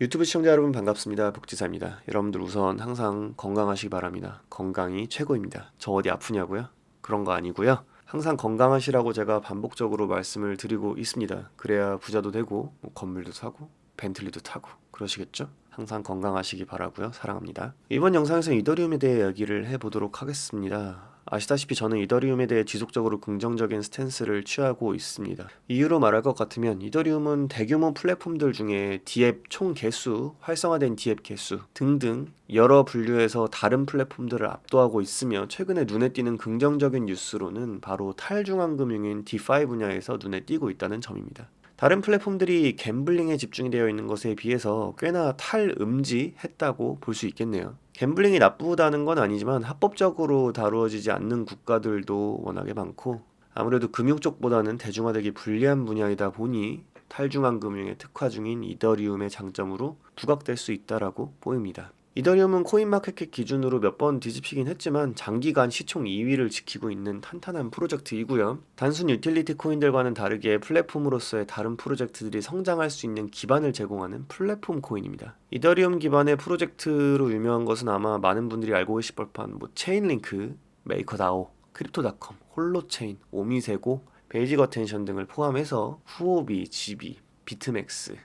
유튜브 시청자 여러분 반갑습니다. 복지사입니다. 여러분들 우선 항상 건강하시기 바랍니다. 건강이 최고입니다. 저 어디 아프냐고요? 그런 거 아니고요. 항상 건강하시라고 제가 반복적으로 말씀을 드리고 있습니다. 그래야 부자도 되고 뭐 건물도 사고 벤틀리도 타고 그러시겠죠? 항상 건강하시기 바라고요. 사랑합니다. 이번 영상에서 이더리움에 대해 이야기를 해보도록 하겠습니다. 아시다시피 저는 이더리움에 대해 지속적으로 긍정적인 스탠스를 취하고 있습니다. 이유로 말할 것 같으면 이더리움은 대규모 플랫폼들 중에 디앱 총 개수, 활성화된 디앱 개수 등등 여러 분류에서 다른 플랫폼들을 압도하고 있으며 최근에 눈에 띄는 긍정적인 뉴스로는 바로 탈중앙 금융인 디파이 분야에서 눈에 띄고 있다는 점입니다. 다른 플랫폼들이 갬블링에 집중이 되어 있는 것에 비해서 꽤나 탈음지했다고 볼 수 있겠네요. 갬블링이 나쁘다는 건 아니지만 합법적으로 다루어지지 않는 국가들도 워낙에 많고 아무래도 금융 쪽보다는 대중화되기 불리한 분야이다 보니 탈중앙 금융에 특화 중인 이더리움의 장점으로 부각될 수 있다라고 보입니다. 이더리움은 코인마켓캡 기준으로 몇 번 뒤집히긴 했지만 장기간 시총 2위를 지키고 있는 탄탄한 프로젝트이고요. 단순 유틸리티 코인들과는 다르게 플랫폼으로서의 다른 프로젝트들이 성장할 수 있는 기반을 제공하는 플랫폼 코인입니다. 이더리움 기반의 프로젝트로 유명한 것은 아마 많은 분들이 알고 계실 법한 뭐 체인링크, 메이커다오, 크립토닷컴, 홀로체인, 오미세고, 베이직 어텐션 등을 포함해서 후오비, 지비, 비트맥스,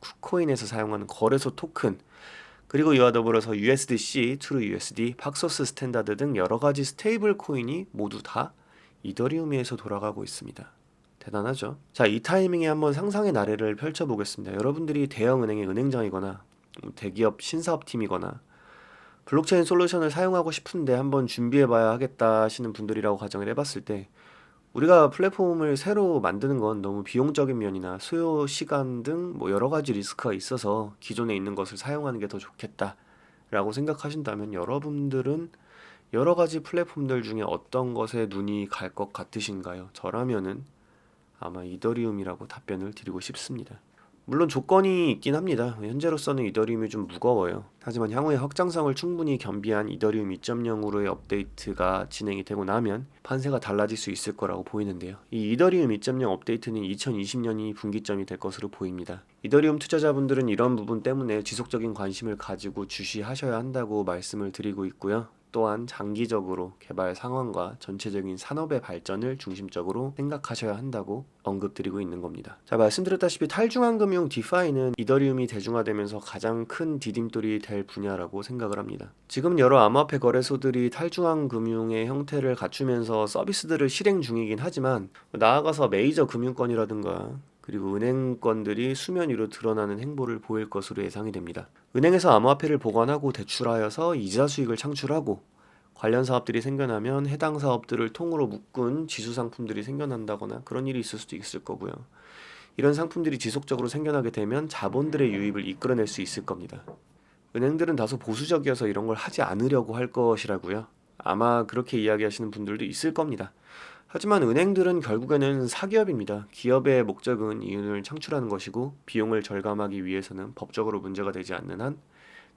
쿠코인에서 사용하는 거래소 토큰, 그리고 이와 더불어서 USDC, 트루 USD, 팍소스 스탠다드 등 여러 가지 스테이블 코인이 모두 다 이더리움에서 돌아가고 있습니다. 대단하죠? 자, 이 타이밍에 한번 상상의 나래를 펼쳐보겠습니다. 여러분들이 대형 은행의 은행장이거나 대기업 신사업팀이거나 블록체인 솔루션을 사용하고 싶은데 한번 준비해봐야 하겠다 하시는 분들이라고 가정을 해봤을 때 우리가 플랫폼을 새로 만드는 건 너무 비용적인 면이나 수요 시간 등 뭐 여러 가지 리스크가 있어서 기존에 있는 것을 사용하는 게 더 좋겠다라고 생각하신다면 여러분들은 여러 가지 플랫폼들 중에 어떤 것에 눈이 갈 것 같으신가요? 저라면은 아마 이더리움이라고 답변을 드리고 싶습니다. 물론 조건이 있긴 합니다. 현재로서는 이더리움이 좀 무거워요. 하지만 향후의 확장성을 충분히 겸비한 이더리움 2.0으로의 업데이트가 진행이 되고 나면 판세가 달라질 수 있을 거라고 보이는데요. 이 이더리움 2.0 업데이트는 2020년이 분기점이 될 것으로 보입니다. 이더리움 투자자분들은 이런 부분 때문에 지속적인 관심을 가지고 주시하셔야 한다고 말씀을 드리고 있고요. 또한 장기적으로 개발 상황과 전체적인 산업의 발전을 중심적으로 생각하셔야 한다고 언급드리고 있는 겁니다. 자, 말씀드렸다시피 탈중앙 금융 디파이는 이더리움이 대중화되면서 가장 큰 디딤돌이 될 분야라고 생각을 합니다. 지금 여러 암호화폐 거래소들이 탈중앙 금융의 형태를 갖추면서 서비스들을 실행 중이긴 하지만 나아가서 메이저 금융권이라든가 그리고 은행권들이 수면 위로 드러나는 행보를 보일 것으로 예상이 됩니다. 은행에서 암호화폐를 보관하고 대출하여서 이자 수익을 창출하고 관련 사업들이 생겨나면 해당 사업들을 통으로 묶은 지수 상품들이 생겨난다거나 그런 일이 있을 수도 있을 거고요. 이런 상품들이 지속적으로 생겨나게 되면 자본들의 유입을 이끌어낼 수 있을 겁니다. 은행들은 다소 보수적이어서 이런 걸 하지 않으려고 할 것이라고요. 아마 그렇게 이야기하시는 분들도 있을 겁니다. 하지만 은행들은 결국에는 사기업입니다. 기업의 목적은 이윤을 창출하는 것이고 비용을 절감하기 위해서는 법적으로 문제가 되지 않는 한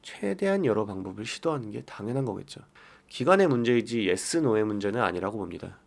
최대한 여러 방법을 시도하는 게 당연한 거겠죠. 기간의 문제이지 예스 노의 문제는 아니라고 봅니다.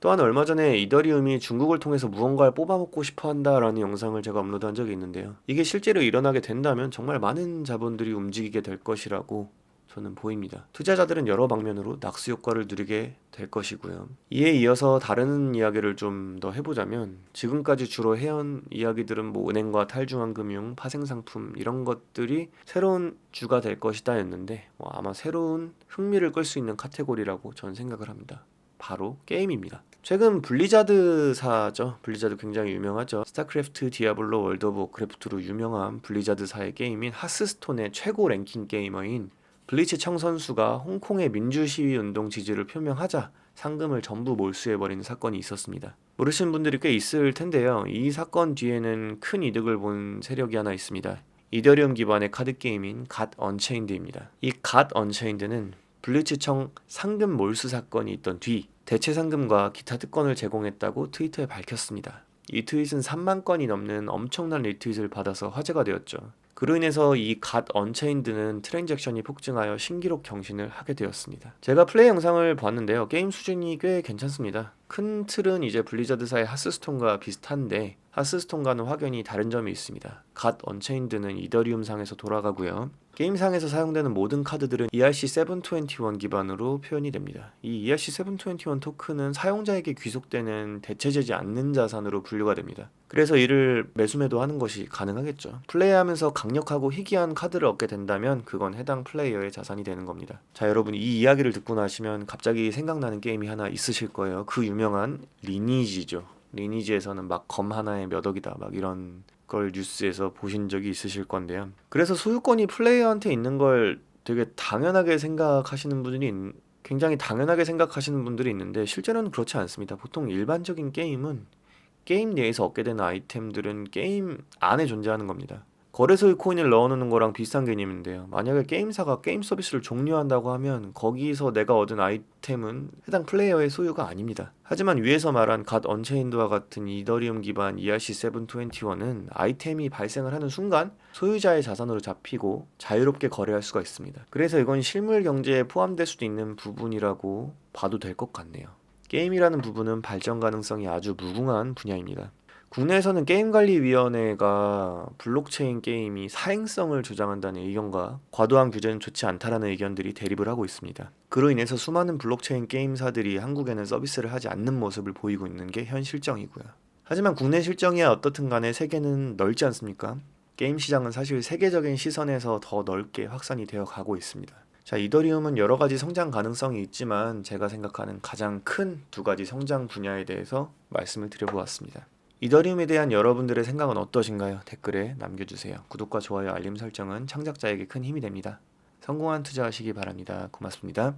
또한 얼마 전에 이더리움이 중국을 통해서 무언가를 뽑아먹고 싶어 한다라는 영상을 제가 업로드한 적이 있는데요. 이게 실제로 일어나게 된다면 정말 많은 자본들이 움직이게 될 것이라고 저는 보입니다. 투자자들은 여러 방면으로 낙수 효과를 누리게 될 것이고요. 이에 이어서 다른 이야기를 좀 더 해보자면 지금까지 주로 해온 이야기들은 뭐 은행과 탈중앙 금융, 파생 상품 이런 것들이 새로운 주가 될 것이다였는데 뭐 아마 새로운 흥미를 끌 수 있는 카테고리라고 저는 생각을 합니다. 바로 게임입니다. 최근 블리자드사죠. 블리자드 굉장히 유명하죠. 스타크래프트, 디아블로, 월드 오브 크래프트로 유명한 블리자드사의 게임인 하스스톤의 최고 랭킹 게이머인 블리츠 청 선수가 홍콩의 민주시위 운동 지지를 표명하자 상금을 전부 몰수해버리는 사건이 있었습니다. 모르시는 분들이 꽤 있을 텐데요. 이 사건 뒤에는 큰 이득을 본 세력이 하나 있습니다. 이더리움 기반의 카드 게임인 갓 언체인드입니다. 이 갓 언체인드는 블리츠청 상금 몰수 사건이 있던 뒤 대체 상금과 기타 특권을 제공했다고 트위터에 밝혔습니다. 이 트윗은 3만 건이 넘는 엄청난 리트윗을 받아서 화제가 되었죠. 그로 인해서 이 갓 언체인드는 트랜잭션이 폭증하여 신기록 경신을 하게 되었습니다. 제가 플레이 영상을 봤는데요. 게임 수준이 꽤 괜찮습니다. 큰 틀은 이제 블리자드사의 하스스톤과 비슷한데 하스스톤과는 확연히 다른 점이 있습니다. 갓 언체인드는 이더리움상에서 돌아가고요. 게임상에서 사용되는 모든 카드들은 E ERC721 기반으로 표현이 됩니다. 이 E ERC721 토큰은 사용자에게 귀속되는 대체되지 않는 자산으로 분류가 됩니다. 그래서 이를 매수매도 하는 것이 가능하겠죠. 플레이하면서 강력하고 희귀한 카드를 얻게 된다면 그건 해당 플레이어의 자산이 되는 겁니다. 자, 여러분 이 이야기를 듣고 나시면 갑자기 생각나는 게임이 하나 있으실 거예요. 그 유명한 리니지죠. 리니지에서는 막 검 하나에 몇 억이다 막 이런 걸 뉴스에서 보신 적이 있으실 건데요. 그래서 소유권이 플레이어한테 있는 걸 되게 당연하게 생각하시는 분들이 있- 굉장히 당연하게 생각하시는 분들이 있는데 실제로는 그렇지 않습니다. 보통 일반적인 게임은 게임 내에서 얻게 되는 아이템들은 게임 안에 존재하는 겁니다. 거래소에 코인을 넣어놓는 거랑 비슷한 개념인데요. 만약에 게임사가 게임 서비스를 종료한다고 하면 거기서 내가 얻은 아이템은 해당 플레이어의 소유가 아닙니다. 하지만 위에서 말한 갓 언체인드와 같은 이더리움 기반 E ERC721은 아이템이 발생을 하는 순간 소유자의 자산으로 잡히고 자유롭게 거래할 수가 있습니다. 그래서 이건 실물 경제에 포함될 수도 있는 부분이라고 봐도 될 것 같네요. 게임이라는 부분은 발전 가능성이 아주 무궁한 분야입니다. 국내에서는 게임관리위원회가 블록체인 게임이 사행성을 주장한다는 의견과 과도한 규제는 좋지 않다라는 의견들이 대립을 하고 있습니다. 그로 인해서 수많은 블록체인 게임사들이 한국에는 서비스를 하지 않는 모습을 보이고 있는 게 현 실정이고요. 하지만 국내 실정이야 어떻든 간에 세계는 넓지 않습니까? 게임 시장은 사실 세계적인 시선에서 더 넓게 확산이 되어 가고 있습니다. 자, 이더리움은 여러 가지 성장 가능성이 있지만 제가 생각하는 가장 큰 두 가지 성장 분야에 대해서 말씀을 드려보았습니다. 이더리움에 대한 여러분들의 생각은 어떠신가요? 댓글에 남겨주세요. 구독과 좋아요, 알림 설정은 창작자에게 큰 힘이 됩니다. 성공한 투자하시기 바랍니다. 고맙습니다.